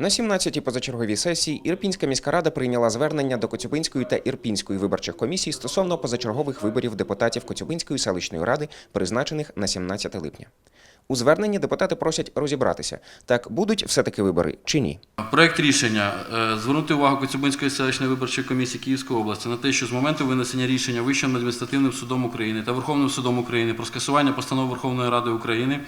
На 17-й позачерговій сесії Ірпінська міська рада прийняла звернення до Коцюбинської та Ірпінської виборчих комісій стосовно позачергових виборів депутатів Коцюбинської селищної ради, призначених на 17 липня. У зверненні депутати просять розібратися, так будуть все-таки вибори чи ні. Проект рішення е, звернути увагу Коцюбинської селищної виборчої комісії Київської області на те, що з моменту винесення рішення Вищим адміністративним судом України та Верховним судом України про скасування постанов Верховної Ради України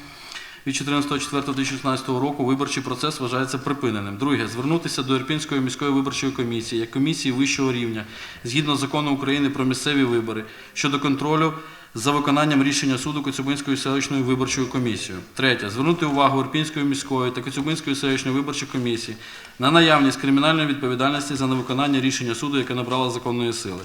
від 14.04.2016 року виборчий процес вважається припиненим. Друге, звернутися до Ірпінської міської виборчої комісії як комісії вищого рівня згідно закону України про місцеві вибори щодо контролю за виконанням рішення суду Коцюбинської селищної виборчої комісії. Третє. Звернути увагу Ірпінської міської та Коцюбинської селищної виборчої комісії на наявність кримінальної відповідальності за невиконання рішення суду, яке набрало законної сили.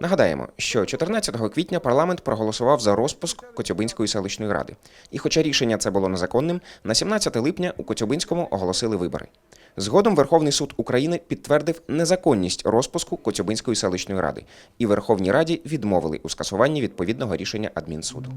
Нагадаємо, що 14 квітня парламент проголосував за розпуск Коцюбинської селищної ради. І хоча рішення це було незаконним, на 17 липня у Коцюбинському оголосили вибори. Згодом Верховний суд України підтвердив незаконність розпуску Коцюбинської селищної ради, і Верховній Раді відмовили у скасуванні відповідного рішення адмінсуду.